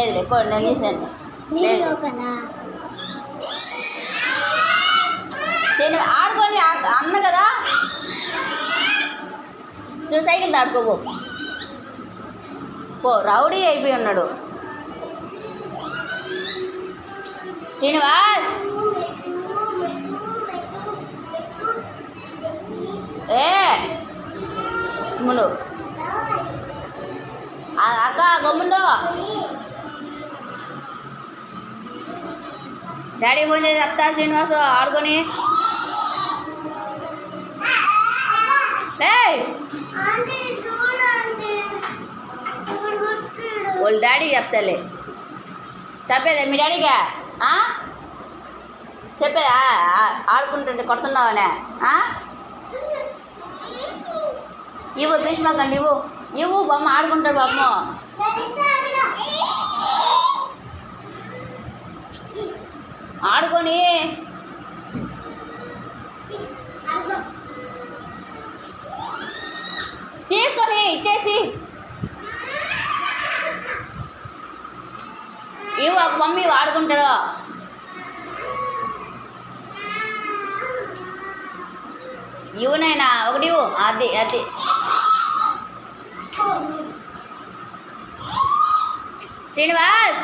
ఎత్తుకోండి నేను తీసాను లేదు. శని ఆడుకొని అన్న కదా? నువ్వు సైకిల్ దాడుకోబో పో. రౌడీ అయిపోయి ఉన్నాడు. శ్రీనివాస్! ఏ! మును అక్క గమ్ముండు. డాడీ పోయిన చెప్తా శ్రీనివాసు ఆడుకొని ఏయ్ వాళ్ళ డాడీ చెప్తాలే చెప్పేదా మీ డాడీగా ఆ? చెప్పేదా ఆ- ఆడుకుంటుంటే కొడుతున్నావనే ఆ? ఇవ్వు భీష్మకండి ఇవ్వు. ఇవ్వు బొమ్మ ఆడుకుంటాడు బొమ్మ ఆడుకొని. తీసుకొని ఇచ్చేసి. ఇవి ఒక మమ్మీ ఆడుకుంటాడు ఇవునైనా ఒకటి ఇవ్వు. అది అది. శ్రీనివాస్.